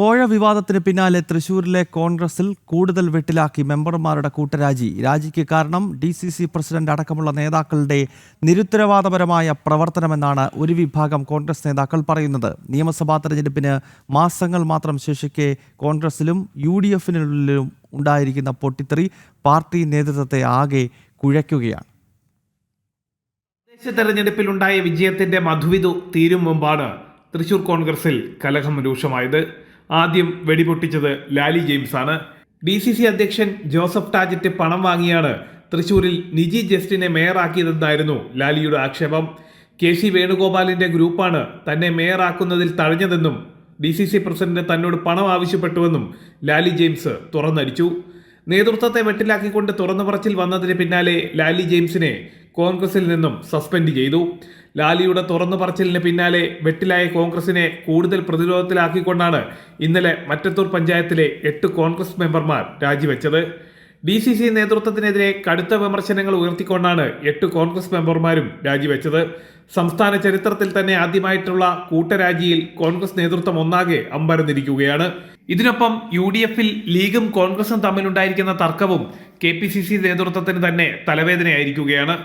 കോഴ വിവാദത്തിന് പിന്നാലെ തൃശൂരിലെ കോൺഗ്രസിൽ കൂടുതൽ വെട്ടിലാക്കി മെമ്പർമാരുടെ കൂട്ടരാജി. രാജിക്ക് കാരണം ഡി സി സി പ്രസിഡന്റ് അടക്കമുള്ള നേതാക്കളുടെ നിരുത്തരവാദപരമായ പ്രവർത്തനമെന്നാണ് ഒരു വിഭാഗം കോൺഗ്രസ് നേതാക്കൾ പറയുന്നത്. നിയമസഭാ തെരഞ്ഞെടുപ്പിന് മാസങ്ങൾ മാത്രം ശേഷിക്കെ കോൺഗ്രസിലും യു ഡി എഫിനുള്ളിലും ഉണ്ടായിരിക്കുന്ന പൊട്ടിത്തെറി പാർട്ടി നേതൃത്വത്തെ ആകെ കുഴയ്ക്കുകയാണ്. തെരഞ്ഞെടുപ്പിലുണ്ടായ വിജയത്തിന്റെ മധുവിധു തീരും മുമ്പാണ് തൃശൂർ കോൺഗ്രസിൽ കലഹം രൂക്ഷമായത്. ആദ്യം വെടിപൊട്ടിച്ചത് ലാലി ജെയിംസ് ആണ് ഡി സി സി അധ്യക്ഷൻ ജോസഫ് ടാജറ്റ് പണം വാങ്ങിയാണ്. തൃശൂരിൽ നിജി ജസ്റ്റിനെ മേയറാക്കിയതെന്നായിരുന്നു ലാലിയുടെ ആക്ഷേപം? കെ സി വേണുഗോപാലിന്റെ ഗ്രൂപ്പാണ് തന്നെ മേയറാക്കുന്നതിൽ തഴഞ്ഞതെന്നും ഡി സി സി പ്രസിഡന്റ് തന്നോട് പണം ആവശ്യപ്പെട്ടുവെന്നും ലാലി ജെയിംസ് തുറന്നടിച്ചു. നേതൃത്വത്തെ വെട്ടിലാക്കിക്കൊണ്ട് തുറന്നു പറച്ചിൽ വന്നതിന് പിന്നാലെ ലാലി ജെയിംസിനെ കോൺഗ്രസിൽ നിന്നും സസ്പെൻഡ് ചെയ്തു. ലാലിയുടെ തുറന്നു പറച്ചിലിന് പിന്നാലെ വെട്ടിലായ കോൺഗ്രസിനെ കൂടുതൽ പ്രതിരോധത്തിലാക്കിക്കൊണ്ടാണ് ഇന്നലെ മറ്റത്തൂർ പഞ്ചായത്തിലെ എട്ട് കോൺഗ്രസ് മെമ്പർമാർ രാജിവെച്ചത്. ഡി സി സി നേതൃത്വത്തിനെതിരെ കടുത്ത വിമർശനങ്ങൾ ഉയർത്തിക്കൊണ്ടാണ് എട്ട് കോൺഗ്രസ് മെമ്പർമാരും രാജിവെച്ചത്. സംസ്ഥാന ചരിത്രത്തിൽ തന്നെ ആദ്യമായിട്ടുള്ള കൂട്ടരാജിയിൽ കോൺഗ്രസ് നേതൃത്വം ഒന്നാകെ അമ്പരന്നിരിക്കുകയാണ്. ഇതിനൊപ്പം യു ഡി എഫിൽ ലീഗും കോൺഗ്രസും തമ്മിലുണ്ടായിരിക്കുന്ന തർക്കവും കെ പി സി സി നേതൃത്വത്തിന് തന്നെ തലവേദനയായിരിക്കുകയാണ്.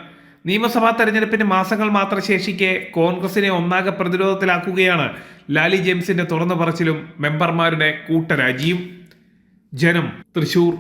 നിയമസഭാ തെരഞ്ഞെടുപ്പിന് മാസങ്ങൾ മാത്രം ശേഷിക്കെ കോൺഗ്രസിനെ ഒന്നാകെ പ്രതിരോധത്തിലാക്കുകയാണ് ലാലി ജെയിംസിന്റെ തുറന്നു പറച്ചിലും മെമ്പർമാരുടെ കൂട്ടരാജിയും. ജനം തൃശൂർ.